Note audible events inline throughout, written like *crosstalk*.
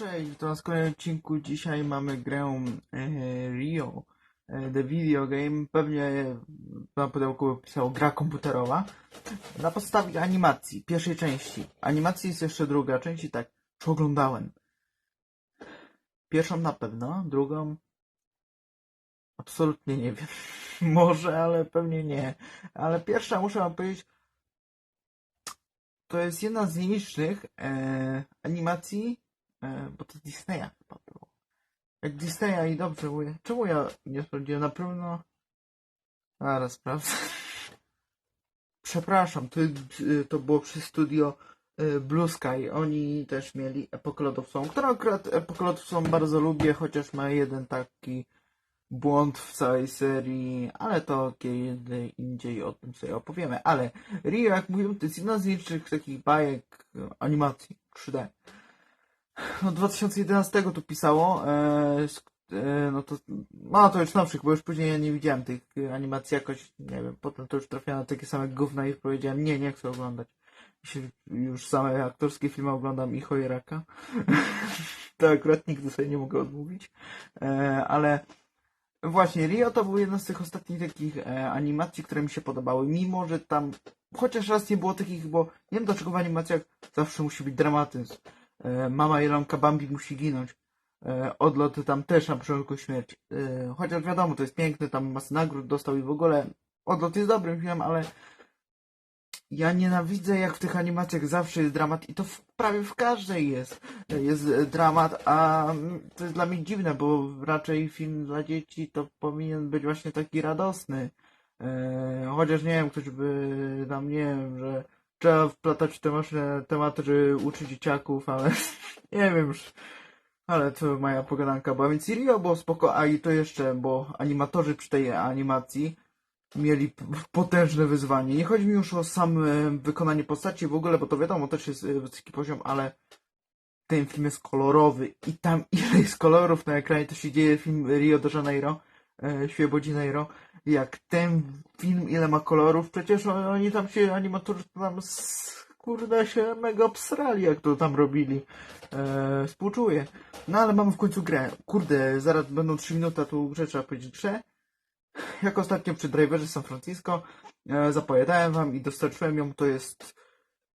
Cześć, to na kolejnym odcinku dzisiaj mamy grę e, Rio, e, The Video Game, pewnie na pudełku pisało gra komputerowa, na podstawie animacji, pierwszej części. Animacji jest jeszcze druga część i tak, czy oglądałem? Pierwszą na pewno, drugą absolutnie nie wiem. *laughs* Może, ale pewnie nie. Ale pierwsza, muszę wam powiedzieć, to jest jedna z nielicznych e, animacji, bo to Disneya chyba było. Jak Disneya i dobrze mówię. Czemu ja nie sprawdziłem? Na pewno... Zaraz sprawdzę. *laughs* Przepraszam, to, to było przy studio e, Blue Sky. Oni też mieli Epokę Lodowcową, którą akurat Epokę Lodowcową bardzo lubię, chociaż ma jeden taki błąd w całej serii, ale to kiedy indziej o tym sobie opowiemy. Ale Rio, jak mówiłem, to jest jedna z nielicznych takich bajek e, animacji 3D. No 2011 to pisało, e, e, no to, no to już nowszych, bo już później ja nie widziałem tych animacji jakoś, nie wiem, potem to już trafiałem na takie same gówna i powiedziałem, nie, nie chcę oglądać. Już same aktorskie filmy oglądam i Chojeraka. *laughs* to akurat nigdy sobie nie mogę odmówić. E, ale Właśnie, Rio to był jeden z tych ostatnich takich e, animacji, które mi się podobały, mimo że tam chociaż raz nie było takich, bo nie wiem dlaczego w animacjach zawsze musi być dramatyzm. E, mama Jelonka Bambi musi ginąć. E, odlot tam też na początku śmierć. E, chociaż wiadomo, to jest piękne, tam masę nagród dostał i w ogóle odlot jest dobrym filmem, ale ja nienawidzę jak w tych animacjach zawsze jest dramat i to w, prawie w każdej jest. Jest dramat, a to jest dla mnie dziwne, bo raczej film dla dzieci to powinien być właśnie taki radosny. Chociaż nie wiem, ktoś by tam nie wiem, że trzeba wplatać w te ważne tematy, żeby uczyć dzieciaków, ale *laughs* nie wiem już. Ale to moja pogadanka była, więc Rio było spoko, a i to jeszcze, bo animatorzy przy tej animacji mieli potężne wyzwanie. Nie chodzi mi już o same wykonanie postaci w ogóle, bo to wiadomo, też jest e, wysoki poziom, ale ten film jest kolorowy i tam *laughs* ile jest kolorów na ekranie, to się dzieje film Rio de Janeiro, e, Świebo Janeiro, jak ten film ile ma kolorów, przecież oni tam się, animatorzy tam kurde się mega obsrali, jak to tam robili. E, współczuję. No ale mamy w końcu grę. Kurde, zaraz będą 3 minuty, tu grze trzeba powiedzieć grze. Jak ostatnio przy Driverze San Francisco e, zapowiadałem wam i dostarczyłem ją, to jest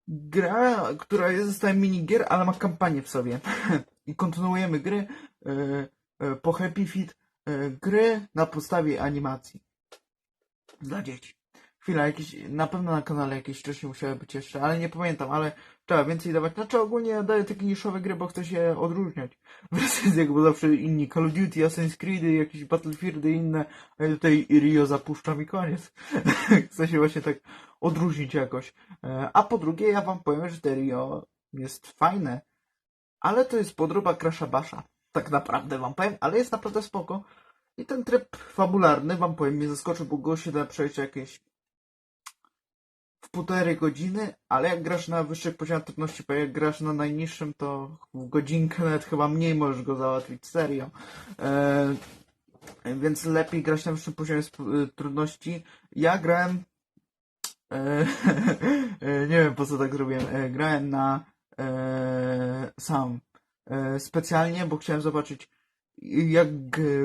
gra, która jest zestawem minigier, ale ma kampanię w sobie. *laughs* I kontynuujemy gry e, e, po Happy Feet, e, gry na podstawie animacji dla dzieci. Chwila, jakieś, na pewno na kanale jakieś wcześniej musiały być jeszcze, ale nie pamiętam, ale trzeba więcej dawać. Znaczy ogólnie daję takie niszowe gry, bo chcę się odróżniać. W recenzjach, bo zawsze inni Call of Duty, Assassin's Creed, jakieś Battlefieldy i inne, a ja tutaj Rio zapuszczam i koniec. *laughs* chcę się właśnie tak odróżnić jakoś. E, A po drugie, ja wam powiem, że te Rio jest fajne, ale to jest podróba Crasha Basha. Tak naprawdę wam powiem, ale jest naprawdę spoko. I ten tryb fabularny, wam powiem, mnie zaskoczył, bo go się da przejść jakieś w półtorej godziny, ale jak grasz na wyższych poziomach trudności, bo jak grasz na najniższym, to w godzinkę nawet chyba mniej możesz go załatwić, serio. E, więc lepiej grać na wyższym poziomie y, trudności. Ja grałem e, *laughs* e, nie wiem po co tak zrobiłem. E, grałem na e, sam. E, specjalnie, bo chciałem zobaczyć jak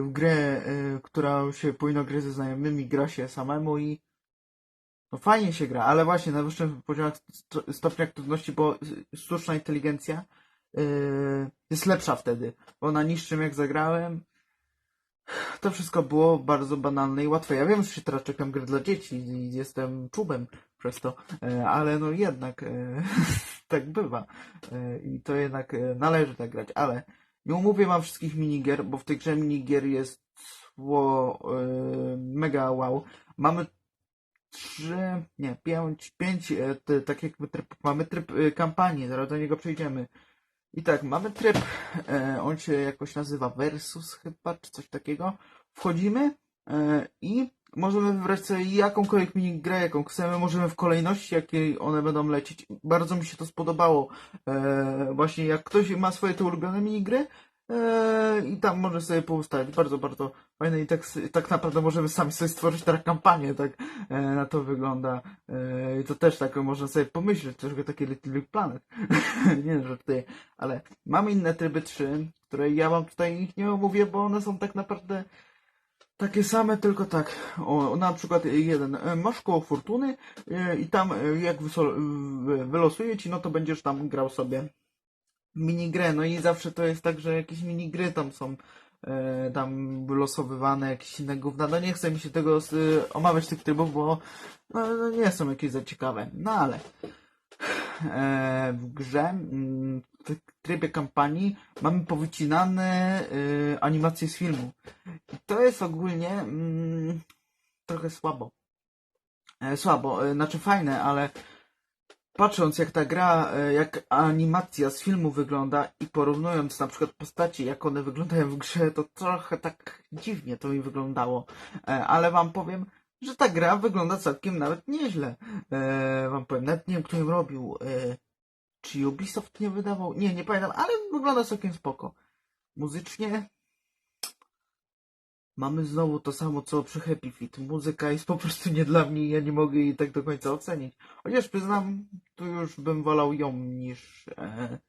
w grę, e, która się powinno grać ze znajomymi, gra się samemu i no fajnie się gra, ale właśnie na wyższym poziomach sto- stopniach trudności, bo sztuczna inteligencja yy, jest lepsza wtedy, bo na niższym jak zagrałem to wszystko było bardzo banalne i łatwe. Ja wiem, że się teraz czekam gry dla dzieci i jestem czubem przez to, e, ale no jednak e, *laughs* tak bywa E, i to jednak e, należy tak grać, ale nie umówię wam wszystkich minigier, bo w tej grze minigier jest ło, e, mega wow. Mamy trzy, nie, pięć, pięć, e, te, tak jakby tryb, mamy tryb e, kampanii, zaraz do niego przejdziemy. I tak, mamy tryb, e, on się jakoś nazywa Versus chyba, czy coś takiego. Wchodzimy e, i możemy wybrać sobie jakąkolwiek minigrę, jaką chcemy, możemy w kolejności, jakiej one będą lecieć. Bardzo mi się to spodobało. E, właśnie jak ktoś ma swoje te ulubione minigry, Eee, I tam może sobie poustawić. Bardzo, bardzo fajne i tak, tak naprawdę możemy sami sobie stworzyć teraz kampanię, tak e, na to wygląda. E, I to też tak można sobie pomyśleć, troszkę takie Little Big Planet. *laughs* nie żartuję, ale mamy inne tryby 3, które ja wam tutaj ich nie omówię, bo one są tak naprawdę takie same, tylko tak. O, na przykład jeden. e, Masz koło fortuny e, i tam e, jak wylosuje ci, no to będziesz tam grał sobie minigrę. No i zawsze to jest tak, że jakieś minigry tam są tam wylosowywane, jakieś inne gówna. No nie chcę mi się tego omawiać tych trybów, bo no, no nie są jakieś za ciekawe. No ale w grze mm, w trybie kampanii mamy powycinane e, animacje z filmu. I to jest ogólnie mm, trochę słabo. E, słabo, e, znaczy fajne, ale patrząc jak ta gra, e, jak animacja z filmu wygląda i porównując na przykład postaci, jak one wyglądają w grze, to trochę tak dziwnie to mi wyglądało. E, ale wam powiem, że ta gra wygląda całkiem nawet nieźle. E, wam powiem, nawet nie wiem kto ją robił. E, czy Ubisoft nie wydawał? Nie, nie pamiętam, ale wygląda całkiem spoko. Muzycznie mamy znowu to samo co przy Happy Feet. Muzyka jest po prostu nie dla mnie ja nie mogę jej tak do końca ocenić. Chociaż przyznam, tu już bym wolał ją niż e,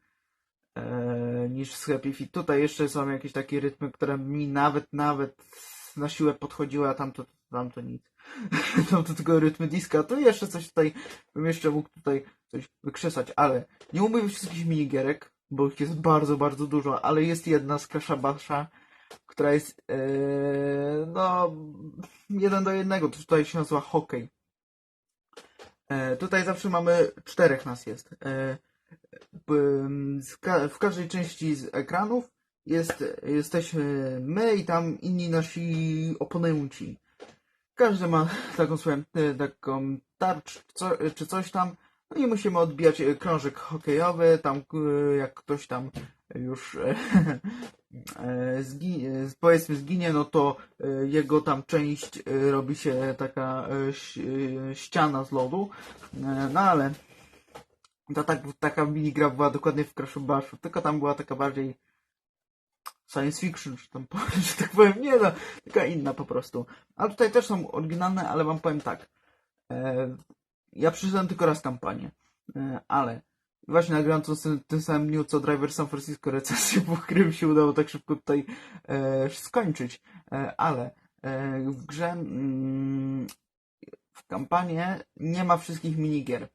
e, niż z Happy Feet. Tutaj jeszcze są jakieś takie rytmy, które mi nawet nawet na siłę podchodziły, a tamto, tamto nic. *laughs* tamto tylko rytmy disco. Tu jeszcze coś tutaj bym jeszcze mógł tutaj coś wykrzesać, ale nie umówię wszystkich minigierek, bo ich jest bardzo, bardzo dużo, ale jest jedna z Basha, która jest e, no jeden do jednego, to tutaj się nazywa hokej. E, tutaj zawsze mamy czterech nas jest. E, w każdej części z ekranów jest, jesteśmy my i tam inni nasi oponenci. Każdy ma taką swoją e, taką tarcz czy coś tam. No i musimy odbijać e, krążek hokejowy, tam e, jak ktoś tam już *laughs* zginie, powiedzmy zginie, no to jego tam część robi się taka ściana z lodu. No ale ta, tak, taka minigra była dokładnie w Crashu Bashu, tylko tam była taka bardziej science fiction, czy tam *laughs* że tak powiem, nie no, taka inna po prostu. A tutaj też są oryginalne, ale wam powiem tak. E, ja przeczytałem tylko raz kampanię, e, ale właśnie nagrałem to w tym- samym dniu co Driver San Francisco recenzję, *laughs* bo którym się udało tak szybko tutaj e, skończyć, e, ale e, w grze mm, w kampanię nie ma wszystkich minigier.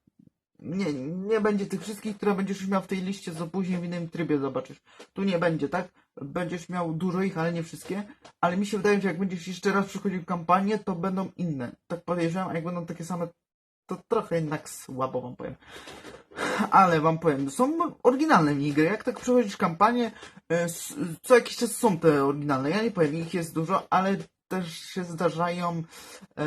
Nie, nie będzie tych wszystkich, które będziesz już miał w tej liście, co później w innym trybie zobaczysz. Tu nie będzie, tak? Będziesz miał dużo ich, ale nie wszystkie. Ale mi się wydaje, że jak będziesz jeszcze raz przechodził kampanię, to będą inne. Tak podejrzewam, a jak będą takie same, to trochę jednak słabo wam powiem. Ale wam powiem, są oryginalne minigry. Jak tak przechodzisz kampanię, e, co jakiś czas są te oryginalne. Ja nie powiem, ich jest dużo, ale też się zdarzają e,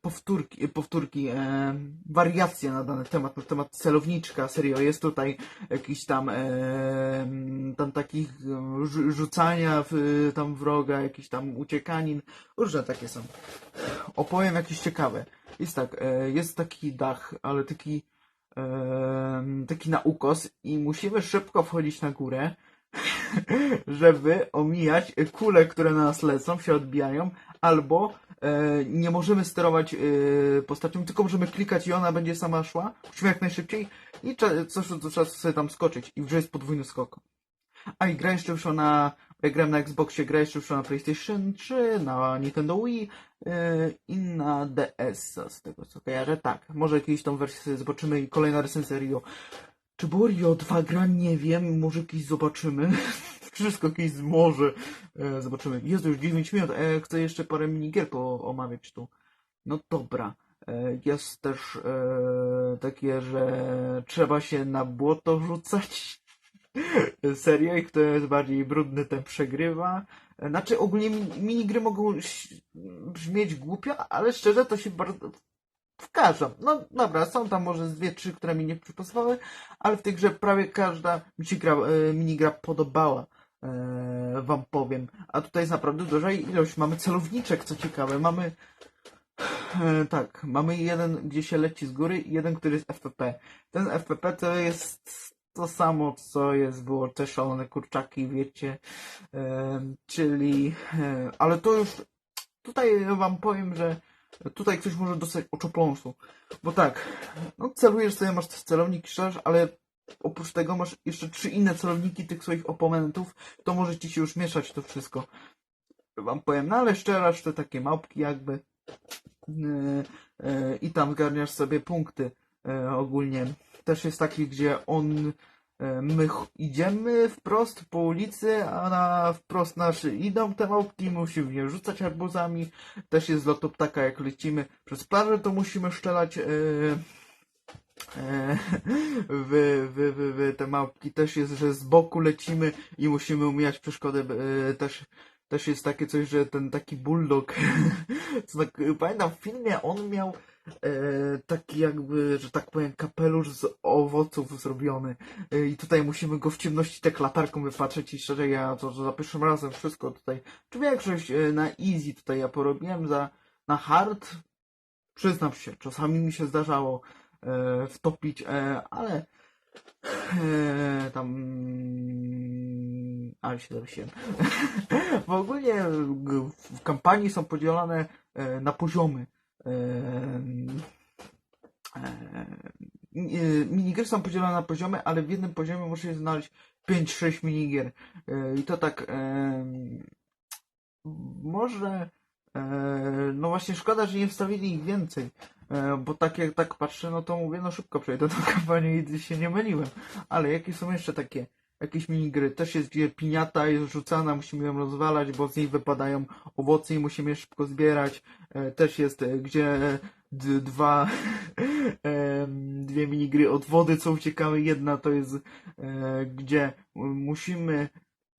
powtórki, powtórki e, wariacje na dany temat, na temat celowniczka, serio, jest tutaj jakiś tam e, tam takich e, rzu- rzucania w, tam wroga, jakiś tam uciekanin, różne takie są. Opowiem jakieś ciekawe. Jest tak, e, jest taki dach, ale taki e, taki na ukos i musimy szybko wchodzić na górę, *laughs* żeby omijać kule, które na nas lecą, się odbijają, albo e, nie możemy sterować e, postacią, tylko możemy klikać i ona będzie sama szła. Musimy jak najszybciej i cza- co do czasu sobie tam skoczyć. I w jest podwójny skok. A i gra jeszcze wyszła na... Jak grałem na Xboxie, gra jeszcze wyszła na PlayStation 3, na Nintendo Wii e, i na DS, z tego co kojarzę. Tak, może jakieś tą wersję zobaczymy i kolejna recenzja Rio. Czy było Rio 2 gra? Nie wiem, może kiedyś zobaczymy. *laughs* Wszystko kiedyś może e, zobaczymy. Jest już 9 minut, ja chcę jeszcze parę minigier po omawiać tu. No dobra. E, Jest też e, takie, że trzeba się na błoto rzucać. *laughs* Serio, i kto jest bardziej brudny, ten przegrywa. E, Znaczy, ogólnie mi- minigry mogą brzmieć głupio, ale szczerze to się bardzo wkażą. No dobra, są tam może z dwie, trzy, które mi nie przypasowały, ale w tej grze prawie każda mi się gra, e, minigra podobała. E, wam powiem. A tutaj jest naprawdę duża ilość. Mamy celowniczek, co ciekawe. Mamy e, tak, mamy jeden, gdzie się leci z góry i jeden, który jest FPP. Ten FPP to jest to samo, co jest, było te szalone kurczaki, wiecie, Em, czyli, e, ale to już, tutaj wam powiem, że tutaj ktoś może dostać oczopląsu, bo tak, no celujesz sobie, masz celownik, strzelasz, ale oprócz tego masz jeszcze trzy inne celowniki tych swoich oponentów, to może ci się już mieszać to wszystko. Wam powiem, no ale szczerasz te takie małpki jakby e, e, i tam zgarniasz sobie punkty e, ogólnie. Też jest taki, gdzie on my ch- idziemy wprost po ulicy, a na wprost nasze idą te małpki, musimy je rzucać arbuzami. Też jest loto ptaka, jak lecimy przez plażę, to musimy strzelać e, e, *laughs* w, w, w, w te małpki. Też jest, że z boku lecimy i musimy umijać przeszkody. e, Też, też jest takie coś, że ten taki bulldog, *laughs* co tak, pamiętam w filmie on miał e, taki jakby, że tak powiem, kapelusz z owoców zrobiony. E, I tutaj musimy go w ciemności tak latarką wypatrzeć i szczerze ja to, to za pierwszym razem wszystko tutaj, czy większość e, na easy tutaj ja porobiłem, za na hard przyznam się, czasami mi się zdarzało e, wtopić, e, ale e, tam się zawiesiłem. *laughs* Bo ogólnie w kampanii są podzielone e, na poziomy. E, e, minigry są podzielone na poziomy, ale w jednym poziomie musisz znaleźć 5-6 minigier. I to tak może no właśnie szkoda, że nie wstawili ich więcej. Bo tak jak tak patrzę, no to mówię, no szybko przejdę tą *laughs* kampanię i się nie myliłem. Ale jakie są jeszcze takie jakieś minigry? Też jest, gdzie piniata jest rzucana, musimy ją rozwalać, bo z niej wypadają owoce i musimy je szybko zbierać. E, Też jest, e, gdzie d- dwa, *laughs* dwie minigry od wody, co uciekały. Jedna to jest, e, gdzie musimy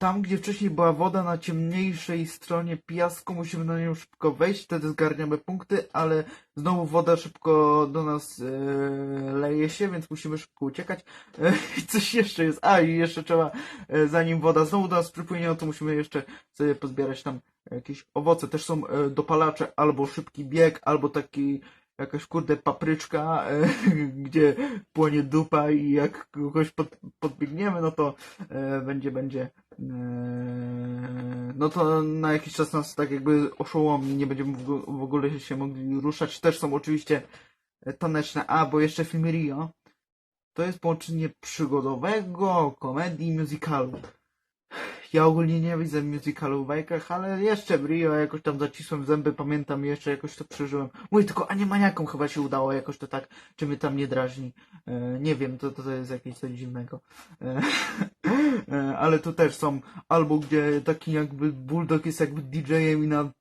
tam, gdzie wcześniej była woda na ciemniejszej stronie piasku, musimy na nią szybko wejść, wtedy zgarniamy punkty, ale znowu woda szybko do nas e, leje się, więc musimy szybko uciekać. I coś jeszcze jest. A, i jeszcze trzeba, e, zanim woda znowu do nas przypłynie, no to musimy jeszcze sobie pozbierać tam jakieś owoce. Też są dopalacze, albo szybki bieg, albo taki jakaś kurde papryczka, *laughs* gdzie płonie dupa i jak kogoś pod, podbiegniemy, no to będzie, będzie no to na jakiś czas nas tak jakby oszołomi, nie będziemy w ogó- w ogóle się mogli ruszać. Też są oczywiście e, taneczne, a bo jeszcze film Rio to jest połączenie przygodowego, komedii i musicalu. Ja ogólnie nie widzę musicalu w bajkach, ale jeszcze w Rio jakoś tam zacisłem zęby, pamiętam jeszcze jakoś to przeżyłem. Mój tylko animaniakom chyba się udało jakoś to tak, czy mnie tam nie drażni. E, nie wiem, to, to, jest jakieś coś dziwnego. *laughs* E, ale tu też są albo gdzie taki jakby bulldog jest jakby DJ-em i na,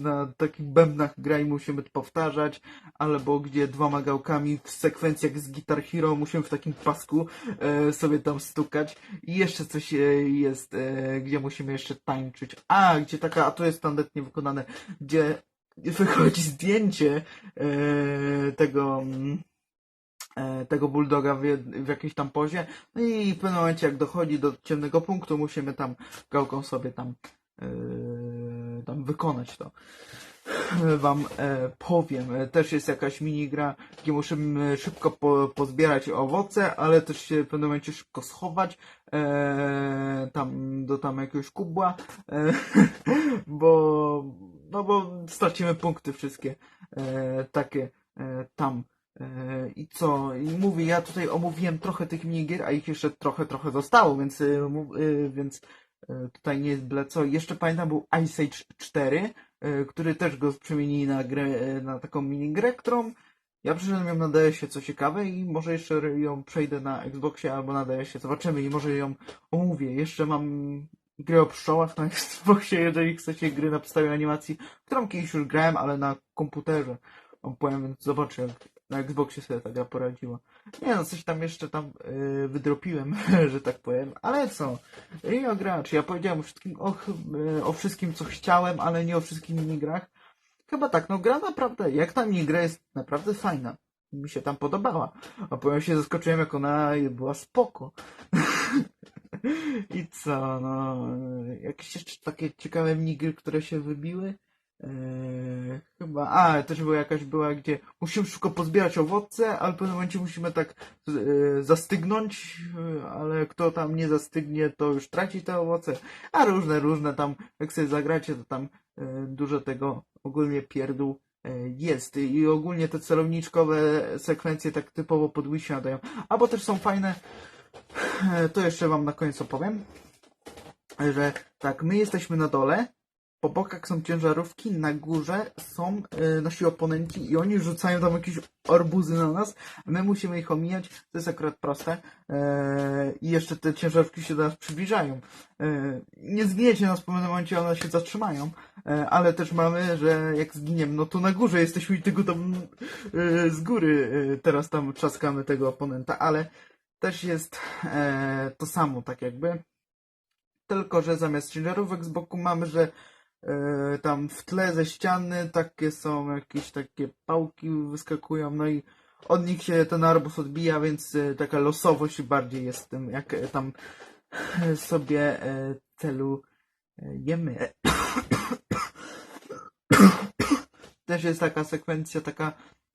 na takich bębnach gra i musimy to powtarzać, albo gdzie dwoma gałkami w sekwencjach z Guitar Hero musimy w takim pasku e, sobie tam stukać i jeszcze coś e, jest, e, gdzie musimy jeszcze tańczyć. A, gdzie taka, a to jest tandetnie wykonane, gdzie wychodzi zdjęcie e, tego mm, tego bulldoga w, w jakiejś tam pozie. No i w pewnym momencie, jak dochodzi do ciemnego punktu, musimy tam gałką sobie tam, e, tam wykonać to. Wam e, powiem. E, Też jest jakaś minigra, gdzie musimy szybko po, pozbierać owoce, ale też się w pewnym momencie szybko schować e, tam do tam jakiegoś kubła, e, *laughs* bo no bo stracimy punkty wszystkie e, takie e, tam. I co? I mówię, ja tutaj omówiłem trochę tych minigier, a ich jeszcze trochę, trochę zostało, więc, mów- e, więc e, tutaj nie jest byle co. Jeszcze pamiętam był Ice Age 4, e, który też go przemienili na grę, na taką minigrę, którą ja przyszedłem ją na DS-ie, co ciekawe, i może jeszcze ją przejdę na Xboxie albo na DS-ie, zobaczymy i może ją omówię. Jeszcze mam grę o pszczołach na *laughs* Xboxie, jeżeli chcecie gry na podstawie animacji, którą kiedyś już grałem, ale na komputerze. Wam powiem, więc zobaczę, na Xboxie sobie ta gra poradziła. Nie no, coś tam jeszcze tam yy, wydropiłem, *laughs* że tak powiem, ale co? Rio Gracz, ja powiedziałem wszystkim, o, yy, o wszystkim, co chciałem, ale nie o wszystkich minigrach. Chyba tak, no gra naprawdę, jak ta minigra jest naprawdę fajna. Mi się tam podobała. A powiem się zaskoczyłem, jak ona była spoko. *laughs* I co, no, jakieś jeszcze takie ciekawe minigry, które się wybiły? Yy, chyba, a też była jakaś była, gdzie musimy szybko pozbierać owoce, ale w pewnym momencie musimy tak yy, zastygnąć, yy, ale kto tam nie zastygnie, to już traci te owoce, a różne, różne tam, jak sobie zagracie, to tam yy, dużo tego ogólnie pierdół jest. I ogólnie te celowniczkowe sekwencje tak typowo pod Wii się nadają, albo też są fajne, to jeszcze wam na koniec opowiem, że tak, my jesteśmy na dole, po bokach są ciężarówki, na górze są e, nasi oponenci i oni rzucają tam jakieś orbuzy na nas, my musimy ich omijać, to jest akurat proste e, i jeszcze te ciężarówki się do nas przybliżają. E, nie zginiecie nas w pewnym momencie, one się zatrzymają, ale też mamy, że jak zginiemy, no to na górze jesteśmy i tylko tam z góry teraz tam trzaskamy tego oponenta, ale też jest to samo, tak jakby. Tylko, że zamiast ciężarówek z boku mamy, że tam w tle ze ściany takie są jakieś takie pałki wyskakują, no i od nich się ten arbus odbija, więc e, taka losowość bardziej jest w tym, jak e, tam e, sobie e, celujemy. *coughs* Też jest taka sekwencja taka,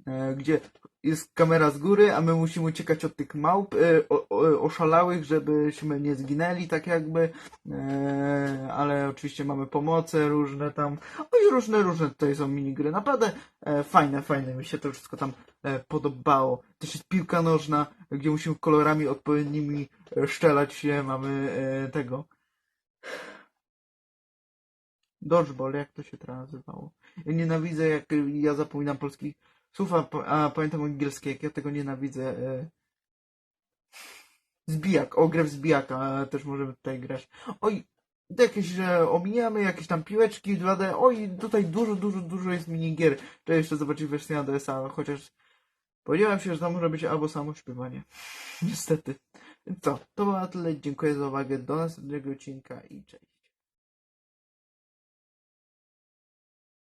e, gdzie jest kamera z góry, a my musimy uciekać od tych małp e, o, o, oszalałych, żebyśmy nie zginęli, tak jakby. E, ale oczywiście mamy pomoce różne tam. No i różne, różne tutaj są minigry. Naprawdę e, fajne, fajne. Mi się to wszystko tam e, podobało. Też jest piłka nożna, gdzie musimy kolorami odpowiednimi e, szczelać się. Mamy e, tego. Dodgeball, jak to się nazywało? Ja nienawidzę, jak ja zapominam polskich słów, a, pa- a pamiętam angielskie, jak ja tego nienawidzę. E... Zbijak, o grę w zbijaka też możemy tutaj grać. Oj, jakieś, że omijamy jakieś tam piłeczki 2D. Oj, tutaj dużo, dużo, dużo jest minigier. Trzeba jeszcze zobaczyć wersję na DS-a, chociaż spodziewałem się, że to może być albo samo śpiewanie. *laughs* Niestety. Co, to było na tyle. Dziękuję za uwagę. Do następnego odcinka i cześć.